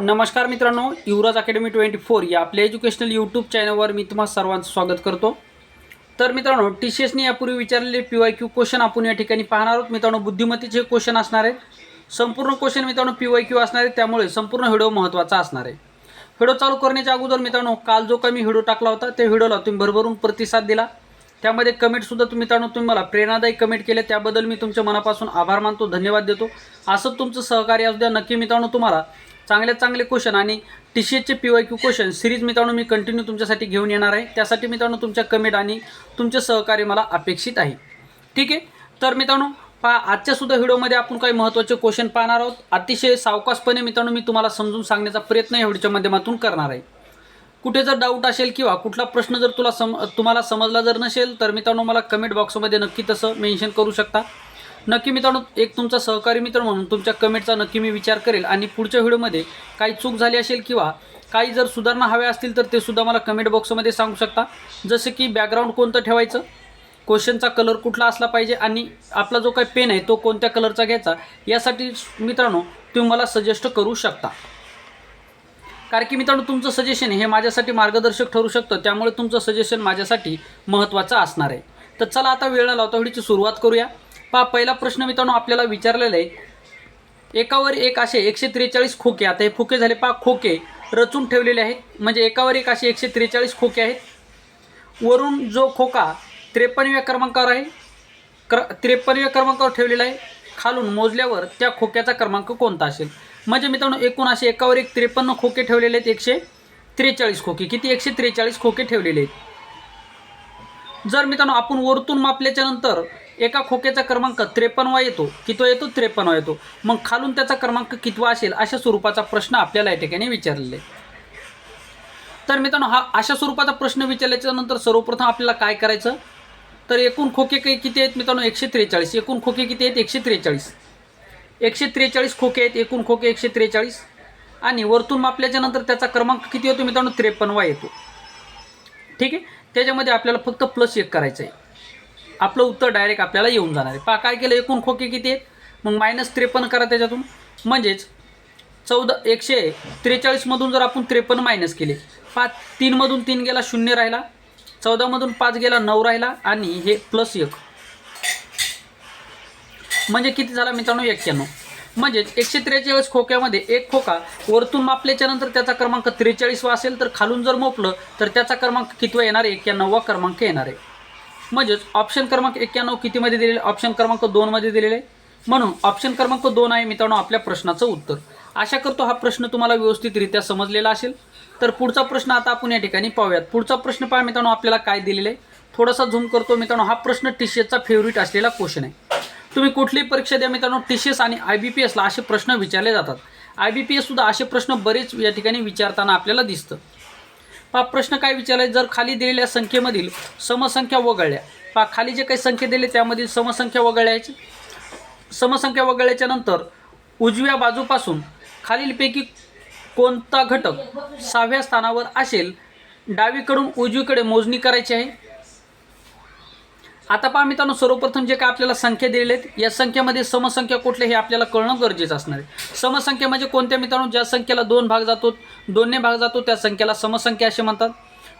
नमस्कार मित्रांनो Yuvraj academy twenty four या आपल्या एज्युकेशनल यूट्यूब चॅनलवर मी तुम्हा सर्वांचं स्वागत करतो. तर मित्रांनो टी सी एसने यापूर्वी विचारलेले पी वाय क्यू क्वेश्चन आपण या ठिकाणी पाहणार आहोत. मित्रांनो बुद्धिमत्तेचे क्वेश्चन असणार आहेत. संपूर्ण क्वेश्चन मित्रांनो पी वाय क्यू असणार आहे त्यामुळे संपूर्ण व्हिडिओ महत्त्वाचा असणार आहे. व्हिडिओ चालू करण्याच्या अगोदर मित्रांनो काल जो काही मी व्हिडिओ टाकला होता त्या व्हिडिओला तुम्ही भरभरून प्रतिसाद दिला. त्यामध्ये कमेंटसुद्धा तुम्ही मित्रांनो तुम्ही मला प्रेरणादायी कमेंट केले. त्याबद्दल मी तुमच्या मनापासून आभार मानतो धन्यवाद देतो. असंच तुमचं सहकार्य असू द्या. नक्की मित्रांनो तुम्हाला चांगले चांगले क्वेश्चन आणि टी सी एचचे P Y Q question series मित्रांनो मी कंटिन्यू तुमच्यासाठी घेऊन येणार आहे. त्यासाठी मित्रांनो तुमच्या कमेंट आणि तुमचे सहकार्य मला अपेक्षित आहे. ठीक आहे? तर मित्रांनो पहा आजच्या सुद्धा व्हिडिओमध्ये आपण काही महत्त्वाचे क्वेश्चन पाहणार आहोत. अतिशय सावकाशपणे मित्रांनो मी तुम्हाला समजून सांगण्याचा प्रयत्न या व्हिडिओच्या माध्यमातून करणार आहे. कुठे जर डाऊट असेल किंवा कुठला प्रश्न जर तुला सम तुम्हाला समजला जर नसेल तर मित्रांनो मला कमेंट बॉक्समध्ये नक्की तसं मेन्शन करू शकता. नक्की मित्रांनो एक तुमचा सहकारी मित्र म्हणून तुमच्या कमेंटचा नक्की मी विचार करेल आणि पुढच्या व्हिडिओमध्ये काही चूक झाली असेल किंवा काही जर सुधारणा हव्या असतील तर ते सुद्धा मला कमेंट बॉक्समध्ये सांगू शकता. जसं की बॅकग्राऊंड कोणतं ठेवायचं? क्वेश्चनचा कलर कुठला असला पाहिजे आणि आपला जो काही पेन आहे तो कोणत्या कलरचा घ्यायचा? यासाठी मित्रांनो तुम्ही मला सजेस्ट करू शकता. कारण की मित्रांनो तुमचं सजेशन हे माझ्यासाठी मार्गदर्शक ठरू शकतं. त्यामुळे तुमचं सजेशन माझ्यासाठी महत्त्वाचं असणार आहे. तर चला आता वेळ न लावता व्हिडिओची सुरुवात करूया. पहा पहिला प्रश्न मित्रांनो आपल्याला विचारलेला आहे. एकावर एक असे एकशे त्रेचाळीस खोके आता हे खोके झाले पहा खोके रचून ठेवलेले आहेत. म्हणजे एकावर एक असे एकशे त्रेचाळीस खोके आहेत. वरून जो खोका त्रेपन्नव्या क्रमांकावर आहे क्र त्रेपन्नव्या क्रमांकावर ठेवलेला आहे खालून मोजल्यावर त्या खोक्याचा क्रमांक कोणता असेल? म्हणजे मित्रांनो एकूण असे एकावर एक त्रेपन्न खोके ठेवलेले आहेत एकशे त्रेचाळीस खोके. किती एकशे त्रेचाळीस खोके ठेवलेले आहेत? जर मित्रांनो आपण वरतून मापल्याच्या नंतर एका खोक्याचा क्रमांक त्रेपन्नवा येतो कितवा येतो त्रेपन्नवा येतो. मग खालून त्याचा क्रमांक कितवा असेल अशा स्वरूपाचा प्रश्न आपल्याला या ठिकाणी विचारलेला आहे तर मित्रांनो हा अशा स्वरूपाचा प्रश्न विचारल्याच्या नंतर सर्वप्रथम आपल्याला काय करायचं? तर एकूण खोके काही किती आहेत मित्रांनो? एकशे त्रेचाळीस. एकूण खोके किती आहेत? एकशे त्रेचाळीस. एकशे त्रेचाळीस खोके आहेत. एकूण खोके एकशे त्रेचाळीस. आणि वरतून मापल्याच्या नंतर त्याचा क्रमांक किती येतो मित्रांनो? त्रेपन्नवा येतो. ठीक आहे? त्याच्यामध्ये आपल्याला फक्त प्लस एक करायचं आहे. आपलं उत्तर डायरेक्ट आपल्याला येऊन जाणार आहे. पहा काय केलं? एकूण खोके किती आहेत? मग मायनस त्रेपन्न करा त्याच्यातून. म्हणजेच चौदा एकशे त्रेचाळीसमधून जर आपण त्रेपन्न मायनस केले पाच तीनमधून तीन गेला शून्य राहिला. चौदामधून पाच गेला नऊ राहिला आणि हे प्लस एक. म्हणजे किती झाला मित्रांनो? एक्क्याण्णव. म्हणजेच एकशे त्रेचाळीस खोक्यामध्ये एक खोका वरतून मापल्याच्या नंतर त्याचा क्रमांक त्रेचाळीसवा असेल तर खालून जर मोपलं तर त्याचा क्रमांक कितवा येणार आहे? एक्क्याण्णववा क्रमांक येणार आहे. म्हणजेच ऑप्शन क्रमांक एक्क्याण्णव कितीमध्ये दिलेले? ऑप्शन क्रमांक दोनमध्ये दिलेले. आहे म्हणून ऑप्शन क्रमांक दोन आहे मित्रांनो आपल्या प्रश्नाचं उत्तर. आशा करतो हा प्रश्न तुम्हाला व्यवस्थितरित्या समजलेला असेल. तर पुढचा प्रश्न आता आपण या ठिकाणी पाहूयात. पुढचा प्रश्न पहा मित्रांनो आपल्याला काय दिलेलं आहे? थोडासा झूम करतो मित्रांनो. हा प्रश्न टी सी एसचा फेवरेट असलेला क्वेश्चन आहे. तुम्ही कुठलीही परीक्षा द्या मित्रांनो टी सी एस आणि आय बी पी एसला असे प्रश्न विचारले जातात. आय बी पी एससुद्धा असे प्रश्न बरेच या ठिकाणी विचारताना आपल्याला दिसतं. पहा प्रश्न काय विचारलाय? जर खाली दिलेल्या संख्येमधील समसंख्या वगळल्या. पहा खाली जे काही संख्या दिले त्यामधील समसंख्या वगळायची समसंख्या वगळल्याच्या नंतर उजव्या बाजूपासून खालीलपैकी कोणता घटक सहाव्या स्थानावर असेल डावीकडून उजवीकडे मोजणी करायची आहे. आता पहा मित्रांनो सर्वप्रथम जे काय आपल्याला संख्या दिलेल्या आहेत या संख्येमध्ये समसंख्या कुठल्या हे आपल्याला कळणं गरजेचं असणार आहे. समसंख्या म्हणजे कोणत्या मित्रांनो? ज्या संख्येला दोन भाग जातो दोनने भाग जातो त्या संख्येला समसंख्या असे म्हणतात.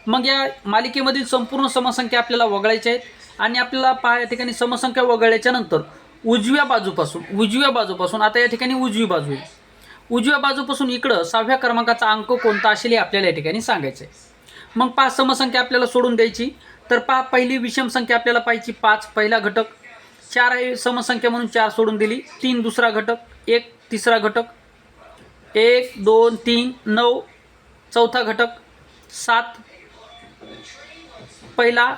मग या मालिकेमधील संपूर्ण समसंख्या आपल्याला वगळायच्या आहेत आणि आपल्याला पहा या ठिकाणी समसंख्या वगळल्याच्या नंतर उजव्या बाजूपासून उजव्या बाजूपासून आता या ठिकाणी उजवी बाजू आहे. उजव्या बाजूपासून इकडं सहाव्या क्रमांकाचा अंक कोणता असेल हे आपल्याला या ठिकाणी सांगायचं आहे. मग पाच समसंख्या आपल्याला सोडून द्यायची. तर पा पहिली विषम संख्या आपल्याला पाहिजे पाच पहिला घटक. चार आहे समसंख्या म्हणून चार सोडून दिली. तीन दुसरा घटक एक तिसरा घटक. एक दोन तीन नऊ चौथा घटक. सात पहिला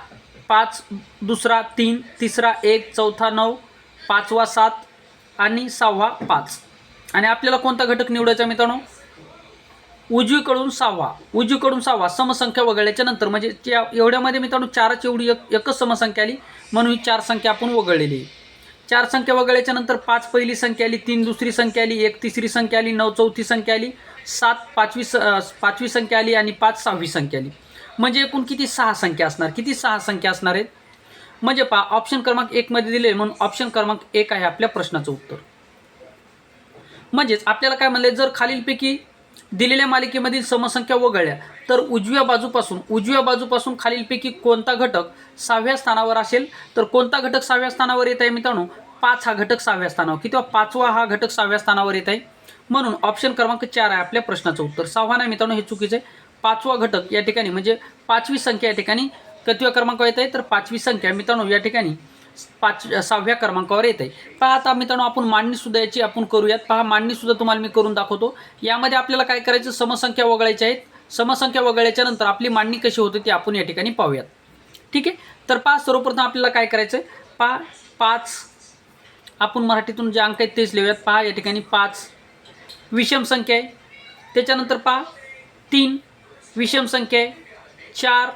पाच दुसरा तीन तिसरा एक चौथा नऊ पाचवा सात आणि सहावा पाच. आणि आपल्याला कोणता घटक निवडायचा मित्रांनो? उजवीकडून सहावा. उजवीकडून सहावा. समसंख्या वगळल्याच्या नंतर म्हणजे त्या एवढ्यामध्ये मित्रांनो चारच एवढी एक एकच समसंख्या आली. म्हणून ही चार संख्या आपण वगळलेली आहे. चार संख्या वगळल्याच्या नंतर पाच पहिली संख्या आली तीन दुसरी संख्या आली एक तिसरी संख्या आली नऊ चौथी संख्या आली सात पाचवी स पाचवी संख्या आली आणि पाच सहावी संख्या आली. म्हणजे एकूण किती? सहा संख्या असणार. किती सहा संख्या असणार आहेत? म्हणजे पहा ऑप्शन क्रमांक एकमध्ये दिले म्हणून ऑप्शन क्रमांक एक आहे आपल्या प्रश्नाचं उत्तर. म्हणजेच आपल्याला काय म्हणले जर खालीलपैकी दिलेल्या मालिकेमधील समसंख्या वगळल्या. तर उजव्या बाजूपासून उजव्या बाजूपासून खालीलपैकी कोणता घटक सहाव्या स्थानावर असेल? तर कोणता घटक सहाव्या स्थानावर येत आहे मित्रांनो? पाच हा घटक सहाव्या स्थानावर. किंवा पाचवा हा घटक सहाव्या स्थानावर येत आहे. म्हणून ऑप्शन क्रमांक चार आहे आपल्या प्रश्नाचं उत्तर. सहावा नाही मित्रांनो हे चुकीचं आहे. पाचवा घटक या ठिकाणी म्हणजे पाचवी संख्या या ठिकाणी कतव्या क्रमांक येत आहे? तर पाचवी संख्या मित्रांनो या ठिकाणी पाच सहाव्या क्रमांकावर येत. आहे पहा आता मित्रांनो आपण मांडणीसुद्धा याची आपण करूयात. पहा मांडणीसुद्धा तुम्हाला मी करून दाखवतो. यामध्ये आपल्याला काय करायचं? समसंख्या वगळायच्या आहेत. समसंख्या वगळल्याच्या नंतर आपली मांडणी कशी होते ती आपण या ठिकाणी पाहूयात. ठीक आहे? तर पहा सर्वप्रथम आपल्याला काय करायचं आहे पहा पाच. आपण मराठीतून जे अंक आहेत तेच लिहूयात. पहा या ठिकाणी पाच. विषम संख्या आहे. त्याच्यानंतर पहा तीन. विषम संख्या आहे. चार.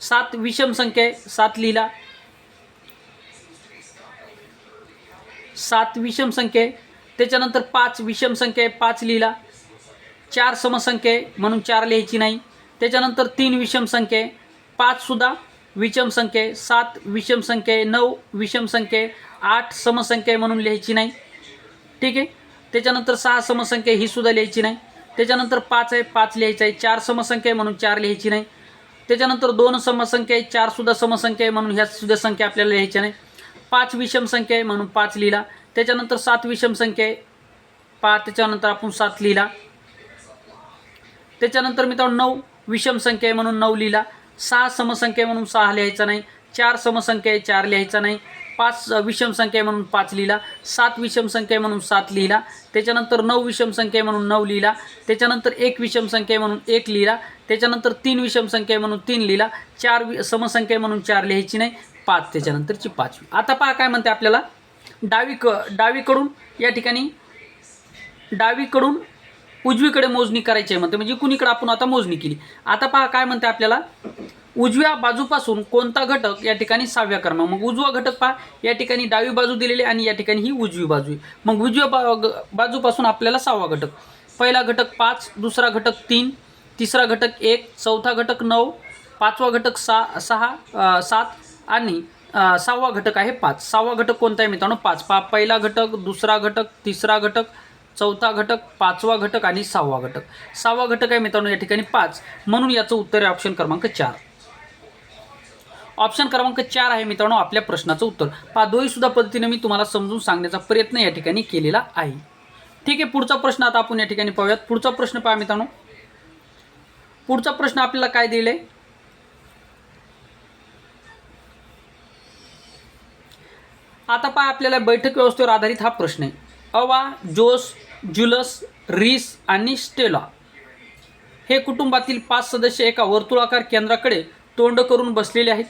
सात. विषम संख्या आहे. सात लिहिला. सात विषम संख्या आहे त्याच्यानंतर पाच विषम संख्या आहे पाच लिहिला चार समसंख्या आहे म्हणून चार लिहायची नाही त्याच्यानंतर तीन विषम संख्या आहे पाचसुद्धा विषम संख्या आहे सात विषम संख्या आहे नऊ विषम संख्या आहे आठ समसंख्या आहे म्हणून लिहायची नाही. ठीक आहे? त्याच्यानंतर सहा समसंख्या ही सुद्धा लिहायची नाही. त्याच्यानंतर पाच आहे पाच लिहायचं आहे चार समसंख्या आहे म्हणून चार लिहायची नाही. त्याच्यानंतर दोन समसंख्या आहे चारसुद्धा समसंख्या आहे म्हणून ह्या सुद्धा संख्या आपल्याला लिहायच्या नाही. पाच विषम संख्या आहे म्हणून पाच लिहिला. त्याच्यानंतर सात विषम संख्या आहे. पाच त्याच्यानंतर आपण सात लिहिला. त्याच्यानंतर मित्रांनो नऊ विषम संख्या आहे म्हणून नऊ लिहिला. सहा समसंख्या म्हणून सहा लिहायचा नाही. चार समसंख्या आहे चार लिहायचा नाही. पाच विषम संख्या म्हणून पाच लिहिला. सात विषम संख्या म्हणून सात लिहिला. त्याच्यानंतर नऊ विषम संख्या म्हणून नऊ लिहिला. त्याच्यानंतर एक विषम संख्या म्हणून एक लिहिला. त्याच्यानंतर तीन विषम संख्या म्हणून तीन लिहिला. चार वि समसंख्या म्हणून चार लिहायची नाही. पाच त्याच्यानंतरची पाचवी. आता पहा काय म्हणते आपल्याला. डावी क डावीकडून या ठिकाणी डावीकडून उजवीकडे मोजणी करायची आहे म्हणते. म्हणजे कुणीकडे आपण आता मोजणी केली. आता पहा काय म्हणते आपल्याला. उजव्या बाजूपासून कोणता घटक या ठिकाणी सहाव्या क्रमांक. मग उजवा घटक पहा. या ठिकाणी डावी बाजू दिलेली आणि या ठिकाणी ही उजवी बाजू आहे. मग उजव्या बा बाजूपासून आपल्याला सहावा घटक. पहिला घटक पाच दुसरा घटक तीन तिसरा घटक एक चौथा घटक नऊ पाचवा घटक सा सहा सात आणि सहावा घटक आहे पाच. सहावा घटक कोणता आहे मित्रांनो? पाच. पा पहिला घटक दुसरा घटक तिसरा घटक चौथा घटक पाचवा घटक आणि सहावा घटक. सहावा घटक आहे मित्रांनो या ठिकाणी पाच. म्हणून याचं उत्तर आहे ऑप्शन क्रमांक चार. ऑप्शन क्रमांक चार आहे मित्रांनो आपल्या प्रश्नाचं उत्तर. पहा दोहीसुद्धा पद्धतीने मी तुम्हाला समजून सांगण्याचा प्रयत्न या ठिकाणी केलेला आहे. ठीक आहे पुढचा प्रश्न आता आपण या ठिकाणी पाहूयात. पुढचा प्रश्न पहा मित्रांनो. पुढचा प्रश्न आपल्याला काय दिले आता पहा आपल्याला बैठक व्यवस्थेवर आधारित हा प्रश्न आहे. अवा जोस जुलस रीस आणि स्टेला हे कुटुंबातील पाच सदस्य एका वर्तुळाकार केंद्राकडे तोंड करून बसलेले आहेत.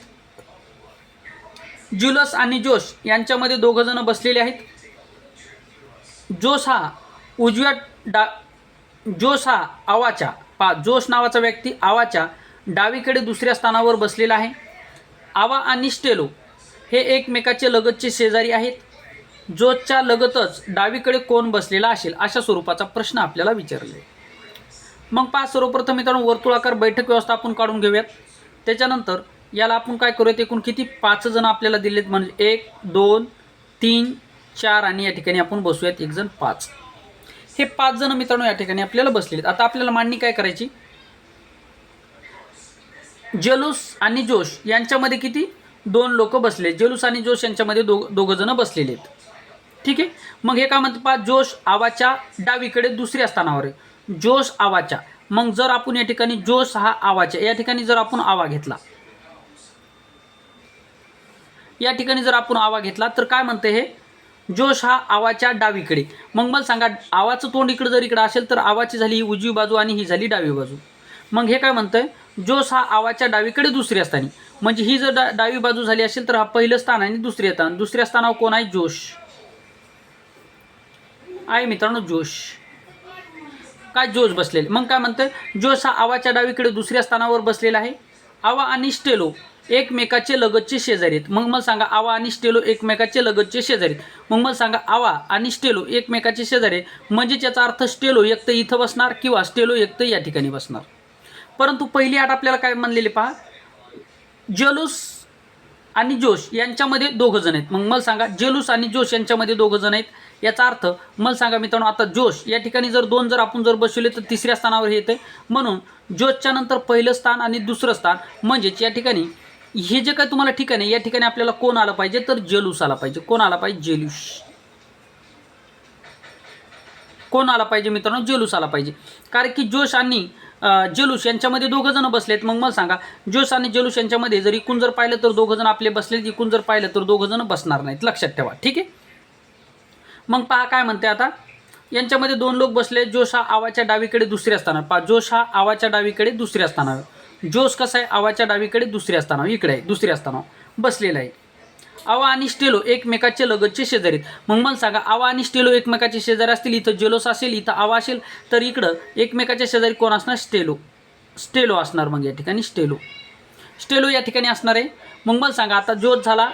जुलस आणि जोश यांच्यामध्ये दोघं जण बसलेले आहेत. जोश हा उजव्या डा जोश हा आवाच्या पा जोश नावाचा व्यक्ती आवाच्या डावीकडे दुसऱ्या स्थानावर बसलेला आहे. आवा आणि स्टेलो हे एकमेकाचे लगतचे शेजारी आहेत. जोशच्या लगतच डावीकडे कोण बसलेला असेल अशा स्वरूपाचा प्रश्न आपल्याला विचारले. मग पहा सर्वप्रथम मित्रांनो वर्तुळाकार बैठक व्यवस्था आपण काढून घेऊयात. त्याच्यानंतर याला आपण काय करूयात? एकूण किती? पाच जण आपल्याला दिलेत म्हणजे एक दोन तीन चार आणि या ठिकाणी आपण बसूयात. एक जण पाच. हे पाच जण मित्रांनो या ठिकाणी आपल्याला बसलेत आहेत. आता आपल्याला मांडणी काय करायची? जलूस आणि जोश यांच्यामध्ये किती? दोन लोक बसले. जेलूस आणि जोश यांच्यामध्ये दो दोघं जण बसलेले आहेत. ठीक आहे? मग हे काय म्हणतात पहा जोश आवाच्या डावीकडे दुसऱ्या स्थानावर आहे. जोश आवाच्या. मग जर आपण या ठिकाणी जोश हा आवाच्या या ठिकाणी जर आपण आवा घेतला या ठिकाणी जर आपण आवा घेतला तर काय म्हणते हे? जोश हा आवाच्या डावीकडे. मग मला सांगा आवाचं तोंड इकडं जर इकडं असेल तर आवाची झाली ही उजवी बाजू आणि ही झाली डावी बाजू. मग हे काय म्हणतंय? जोश हा आवाच्या डावीकडे दुसऱ्या स्थानी. म्हणजे ही जर डा डावी बाजू झाली असेल तर हा पहिलं स्थान आणि दुसरे स्थान दुसऱ्या स्थानावर कोण आहे? जोश. आहे मित्रांनो जोश. काय जोश बसलेले? मग काय म्हणतं जोश हा आवाच्या डावीकडे दुसऱ्या स्थानावर बसलेला आहे. आवा आणि स्टेलो एकमेकाचे लगतचे शेजारी आहेत. मग मला सांगा आवा आणि स्टेलो एकमेकाचे लगतचे शेजारी आहेत. मग मला सांगा आवा आणि स्टेलो एकमेकाचे शेजारी म्हणजे त्याचा अर्थ स्टेलो एक तर इथं बसणार किंवा स्टेलो एक तर या ठिकाणी बसणार. परंतु पहिली आठ आपल्याला काय म्हणलेली पहा? जलूस आणि जोश यांच्यामध्ये दोघं जण आहेत. मग मला सांगा जलूस आणि जोश यांच्यामध्ये दोघं जण आहेत याचा अर्थ मला सांगा मित्रांनो आता जोश या ठिकाणी जर दोन जर आपण जर बसवले तर तिसऱ्या स्थानावर हे येते म्हणून जोशच्या नंतर पहिलं स्थान आणि दुसरं स्थान म्हणजेच या ठिकाणी हे जे काय तुम्हाला ठिकाण आहे या ठिकाणी आपल्याला कोण आलं पाहिजे? तर जलूस आला पाहिजे. कोण आला पाहिजे? जेलूस. कोण आला पाहिजे मित्रांनो? जलूस आला पाहिजे. कारण की जोश आणि जलूस यांच्यामध्ये दोघं जण बसलेत. मग मला सांगा जोश आणि जलूस यांच्यामध्ये जर इकून जर पाहिलं तर दोघं जण आपले बसलेत इकून जर पाहिलं तर दोघं जण बसणार नाहीत. लक्षात ठेवा ठीक आहे? मग पहा काय म्हणते आता. यांच्यामध्ये दोन लोक बसले जोश हा आवाच्या डावीकडे दुसऱ्या स्थानावर. पहा जोश हा आवाच्या डावीकडे दुसऱ्या स्थानावर. जोश कसा आहे? आवाच्या डावीकडे दुसऱ्या स्थानावर इकडे आहे दुसऱ्या स्थानावर. बसलेला आहे. आवा आणि स्टेलो एकमेकाचे लगतचे शेजारी मग मला सांगा आवा आणि स्टेलो एकमेकाचे शेजारी असतील इथं जेलोस असेल इथं आवा असेल तर इकडं एकमेकाच्या शेजारी कोण असणार? स्टेलो. स्टेलो असणार मग या ठिकाणी स्टेलो. स्टेलो या ठिकाणी असणार आहे. मग मला सांगा आता जोत झाला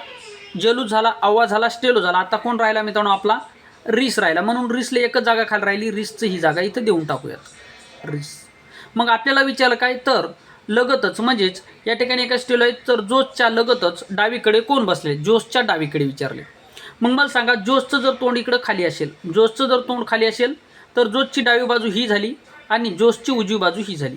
जलूस झाला आवा झाला स्टेलो झाला. आता कोण राहिला मित्रांनो? आपला रिस राहिला. म्हणून रिसला एकच जागा खाली राहिली. रिसचं ही जागा इथं देऊन टाकूयात. रिस. मग आपल्याला विचारलं काय? तर लगतच म्हणजेच या ठिकाणी एका स्टेलो आहे तर जोसच्या लगतच डावीकडे कोण बसले? जोसच्या डावीकडे विचारले. मग मला सांगा जोसचं जर तोंड इकडं खाली असेल जोसचं जर तोंड खाली असेल तर जोसची डावी बाजू ही झाली आणि जोसची उजवी बाजू ही झाली.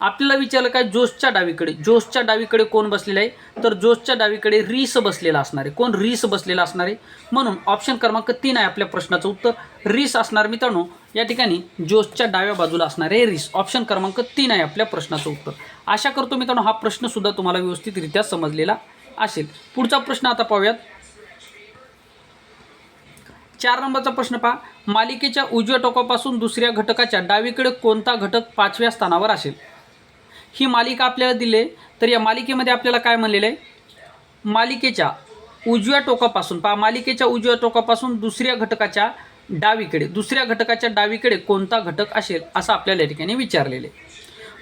आपल्याला विचारलं काय जोसच्या डावीकडे? जोसच्या डावीकडे कोण बसलेलं आहे? तर जोसच्या डावीकडे रीस बसलेला असणार आहे. कोण रीस बसलेला असणार आहे? म्हणून ऑप्शन क्रमांक तीन आहे आपल्या प्रश्नाचं उत्तर. रीस असणार मित्रांनो या ठिकाणी जोसच्या डाव्या बाजूला असणार आहे रीस. ऑप्शन क्रमांक तीन आहे आपल्या प्रश्नाचं उत्तर. आशा करतो मित्रांनो हा प्रश्नसुद्धा तुम्हाला व्यवस्थितरित्या समजलेला असेल. पुढचा प्रश्न आता पाहूयात. चार नंबरचा प्रश्न पहा. मालिकेच्या उजव्या टोकापासून दुसऱ्या घटकाच्या डावीकडे कोणता घटक पाचव्या स्थानावर असेल? ही मालिका आपल्याला दिले तर या मालिकेमध्ये आपल्याला काय म्हणलेलं आहे? मालिकेच्या उजव्या टोकापासून पहा मालिकेच्या उजव्या टोकापासून दुसऱ्या घटकाच्या डावीकडे दुसऱ्या घटकाच्या डावीकडे कोणता घटक असेल असं आपल्याला या ठिकाणी विचारलेले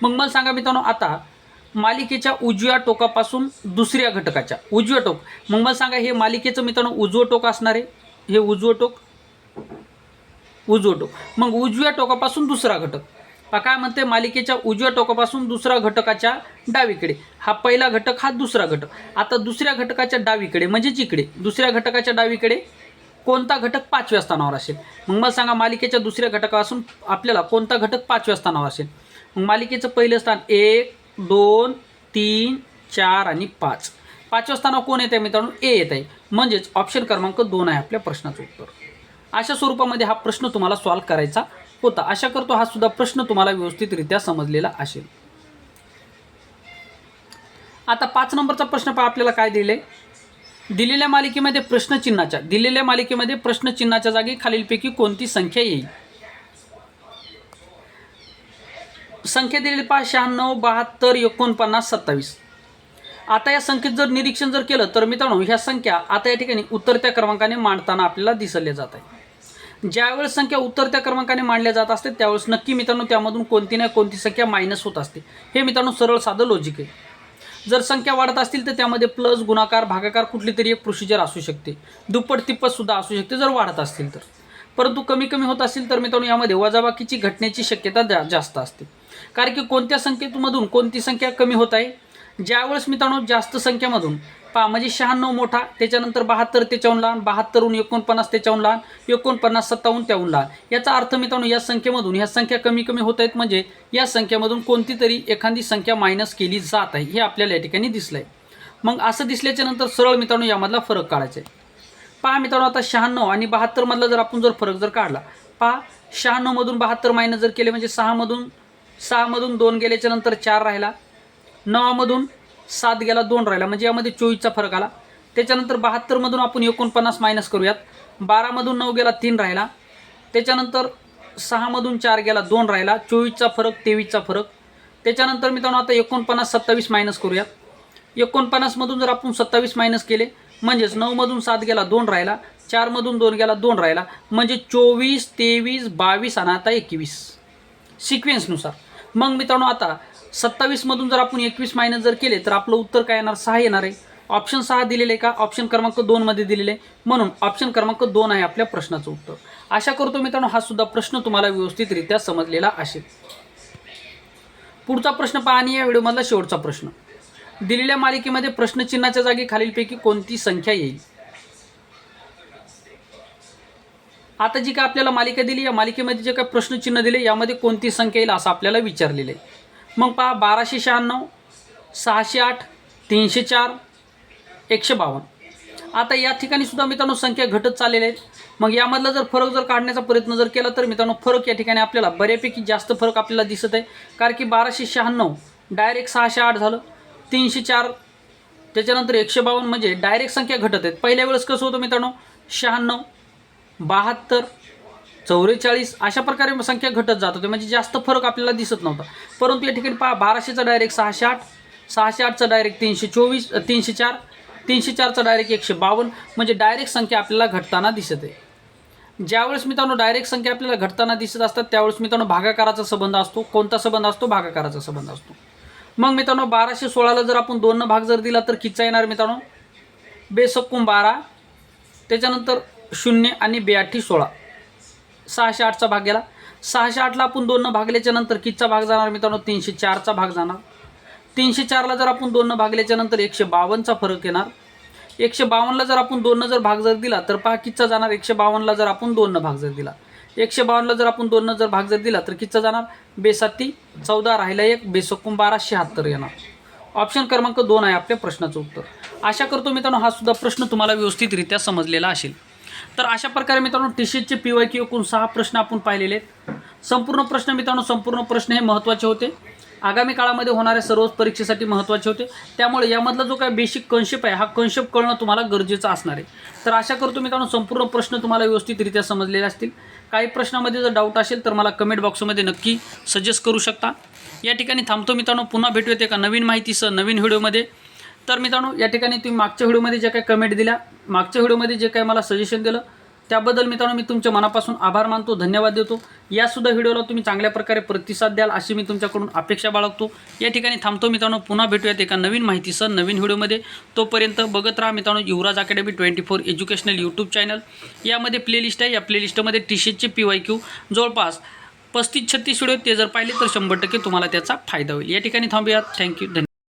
मग मला सांगा मित्रांनो आता मालिकेच्या उजव्या टोकापासून दुसऱ्या घटकाच्या उजव्या टोक मग मला सांगा हे मालिकेचं मित्रांनो उजवं टोक असणार आहे? हे उजवं टोक उजवं टोक. मग उजव्या टोकापासून दुसरा घटक. काय म्हणते मालिकेच्या उजव्या टोकापासून दुसऱ्या घटकाच्या डावीकडे. हा पहिला घटक हा दुसरा घटक. आता दुसऱ्या घटकाच्या डावीकडे म्हणजेच इकडे. दुसऱ्या घटकाच्या डावीकडे कोणता घटक पाचव्या स्थानावर असेल? मग मला सांगा मालिकेच्या दुसऱ्या घटकापासून आपल्याला कोणता घटक पाचव्या स्थानावर असेल? मग मालिकेचं पहिलं स्थान एक दोन तीन चार आणि पाच. पाचव्या स्थानावर कोण येत आहे मित्रांनो? ए येत आहे म्हणजेच ऑप्शन क्रमांक दोन आहे आपल्या प्रश्नाचं उत्तर. अशा स्वरूपामध्ये हा प्रश्न तुम्हाला सॉल्व्ह करायचा. होता. आशा करतो हा सुद्धा प्रश्न तुम्हाला व्यवस्थितरित्या समजलेला असेल. आता पाच नंबरचा प्रश्न पहा आपल्याला काय दिले दिलेल्या मालिकेमध्ये प्रश्नचिन्हाच्या दिलेल्या मालिकेमध्ये प्रश्नचिन्हाच्या जागी खालीलपैकी कोणती संख्या येईल? संख्या दिलेली पहा शहाण्णव बहात्तर एकोणपन्नास सत्तावीस. आता या संख्येत जर निरीक्षण जर केलं तर मित्रांनो ह्या संख्या आता या ठिकाणी उतरत्या क्रमांकाने मांडताना आपल्याला दिसल्या जात आहे ज्यावेळेस संख्या उतरत्या क्रमांकाने मांडल्या जात असते त्यावेळेस नक्की मित्रांनो त्यामधून कोणती ना कोणती संख्या मायनस होत असते. हे मित्रांनो सरळ साधं लॉजिक आहे. जर संख्या वाढत असतील तर त्यामध्ये प्लस गुणाकार भागाकार कुठली तरी एक प्रोसिजर असू शकते. दुप्पट तिप्पटसुद्धा असू शकते जर वाढत असतील तर. परंतु कमी कमी होत असतील तर मित्रांनो यामध्ये वजाबाकीची घटनेची शक्यता जा जास्त असते. कारण की कोणत्या संख्येमधून कोणती संख्या कमी होत आहे? ज्यावेळेस मित्रांनो जास्त संख्येमधून पहा म्हणजे शहाण्णव मोठा त्याच्यानंतर बहात्तर त्याच्याहून लहान बहात्तरहून एकोणपन्नास त्याच्याहून लहान एकोणपन्नास सत्तावन्न त्याहून लहान. याचा अर्थ मित्रांनो या संख्येमधून ह्या संख्या कमी कमी होत आहेत म्हणजे या संख्येमधून कोणती तरी एखादी संख्या मायनस केली जात आहे हे आपल्याला या ठिकाणी दिसलं आहे मग असं दिसल्याच्या नंतर सरळ मित्रांनो यामधला फरक काढायचा आहे. पहा मित्रांनो आता शहाण्णव आणि बहात्तरमधला जर आपण जर फरक जर काढला पहा शहाण्णवमधून बहात्तर मायनस जर केले म्हणजे सहामधून सहामधून दोन गेल्याच्यानंतर चार राहिला. नवामधून सात गेला दोन राहिला. म्हणजे यामध्ये चोवीसचा फरक आला. त्याच्यानंतर बहात्तरमधून आपण एकोणपन्नास मायनस करूयात. बारामधून नऊ गेला तीन राहिला. त्याच्यानंतर सहामधून चार गेला दोन राहिला. चोवीसचा फरक तेवीसचा फरक. त्याच्यानंतर मित्रांनो आता एकोणपन्नास सत्तावीस मायनस करूयात. एकोणपन्नासमधून जर आपण सत्तावीस मायनस केले म्हणजेच नऊमधून सात गेला दोन राहिला. चारमधून दोन गेला दोन राहिला. म्हणजे चोवीस तेवीस बावीस आणि आता एकवीस. सिक्वेन्सनुसार मग मित्रांनो आता सत्तावीसमधून जर आपण एकवीस मायनस जर केले तर आपलं उत्तर काय येणार? सहा येणार आहे. ऑप्शन सहा दिलेले का? ऑप्शन क्रमांक दोनमध्ये मध्ये आहे म्हणून ऑप्शन क्रमांक दोन आहे आपल्या प्रश्नाचं उत्तर. आशा करतो मित्रांनो हा सुद्धा प्रश्न तुम्हाला व्यवस्थितरित्या समजलेला असेल. पुढचा प्रश्न पहा आणि या व्हिडिओमधला शेवटचा प्रश्न. दिलेल्या मालिकेमध्ये प्रश्नचिन्हाच्या जागी खालीलपैकी कोणती संख्या येईल? आता जी काय आपल्याला मालिका दिली या मालिकेमध्ये जे काय प्रश्नचिन्ह दिले यामध्ये कोणती संख्या येईल असं आपल्याला विचारलेलं आहे. मग पहा बाराशे शहाण्णव सहाशे आठ तीनशे चार एकशे बावन्न. आता या ठिकाणी सुद्धा मित्रांनो संख्या घटत चाललेल्या आहेत मग यामधला जर फरक जर काढण्याचा प्रयत्न जर केला तर मित्रांनो फरक या ठिकाणी आपल्याला बऱ्यापैकी जास्त फरक आपल्याला दिसत आहे. कारण की बाराशे शहाण्णव डायरेक्ट सहाशे आठ झालं तीनशे चार त्याच्यानंतर एकशे बावन्न म्हणजे डायरेक्ट संख्या घटत आहेत. पहिल्या वेळेस कसं होतं मित्रांनो? शहाण्णव बहात्तर चौवेचाळीस अशा प्रकारे संख्या घटत जात होते. म्हणजे जास्त फरक आपल्याला दिसत नव्हता. परंतु या ठिकाणी पहा बाराशेचा डायरेक्ट सहाशे आठ सहाशे आठचा डायरेक्ट तीनशे चोवीस तीनशे चार तीनशे चारचा डायरेक्ट एकशे बावन्न. म्हणजे डायरेक्ट संख्या आपल्याला घटताना दिसत. आहे ज्यावेळेस मित्रांनो डायरेक्ट संख्या आपल्याला घटताना दिसत असतात त्यावेळेस मित्रांनो भागाकाराचा संबंध असतो. कोणता संबंध असतो? भागाकाराचा संबंध असतो. मग मित्रांनो बाराशे सोळाला जर आपण दोन भाग जर दिला तर किती येणार मित्रांनो? बेसक्कुम बारा त्याच्यानंतर शून्य आणि बेआठी सोळा. सहाशे आठचा भाग गेला. सहाशे आठला आपण दोननं भागल्याच्या नंतर कितचा भाग जाणार मित्रांनो? तीनशे चारचा भाग जाणार. तीनशे चारला जर आपण दोननं भागल्याच्या नंतर एकशे बावन्नचा फरक येणार. एकशे बावन्नला जर आपण दोननं जर भाग जर दिला तर पहा कितचा जाणार? एकशे बावन्नला जर आपण दोननं भाग जर दिला. एकशे बावन्नला जर आपण दोननं जर भाग जर दिला तर कितचा जाणार? बेसाती चौदा राहिला एक बेसक्कुम बारा शहात्तर येणार. ऑप्शन क्रमांक दोन आहे आपल्या प्रश्नाचं उत्तर. आशा करतो मित्रांनो हा सुद्धा प्रश्न तुम्हाला व्यवस्थितरित्या समजलेला असेल. तर अशा प्रकारे मित्रांनो टी सीचे पी वाय क्यू एकूण सहा प्रश्न आपण पाहिलेले आहेत. संपूर्ण प्रश्न मित्रांनो संपूर्ण प्रश्न हे महत्त्वाचे होते. आगामी काळामध्ये होणाऱ्या सर्वच परीक्षेसाठी महत्त्वाचे होते. त्यामुळे यामधला जो काय बेसिक कन्सेप्ट आहे हा कन्सेप्ट कळणं तुम्हाला गरजेचं असणार आहे. तर आशा करतो मित्रांनो संपूर्ण प्रश्न तुम्हाला व्यवस्थितरित्या समजलेले असतील. काही प्रश्नामध्ये जर डाऊट असेल तर मला कमेंट बॉक्समध्ये नक्की सजेस्ट करू शकता. या ठिकाणी थांबतो मित्रांनो. पुन्हा भेटूयात एका नवीन माहितीसह नवीन व्हिडिओमध्ये तर मित्रांनो या ठिकाणी तुम्ही मागच्या व्हिडिओमध्ये जे काही कमेंट दिल्या मागच्या व्हिडिओमध्ये जे काही मला सजेशन दिलं त्याबद्दल मित्रांनो मी तुमच्या मनापासून आभार मानतो धन्यवाद देतो. यासुद्धा व्हिडिओला तुम्ही चांगल्या प्रकारे प्रतिसाद द्याल अशी मी तुमच्याकडून अपेक्षा बाळगतो. या ठिकाणी थांबतो मित्रांनो पुन्हा भेटूयात एका नवीन माहितीसह नवीन व्हिडिओमध्ये. तोपर्यंत बघत राहा मित्रांनो Yuvraj academy twenty four educational YouTube channel यामध्ये प्लेलिस्ट आहे. या प्लेलिस्टमध्ये टी शेटचे पी वाय क्यू जवळपास पस्तीस छत्तीस व्हिडिओ ते जर पाहिले तर शंभर टक्के तुम्हाला त्याचा फायदा होईल. या ठिकाणी थांबूयात. थँक्यू धन्यवाद.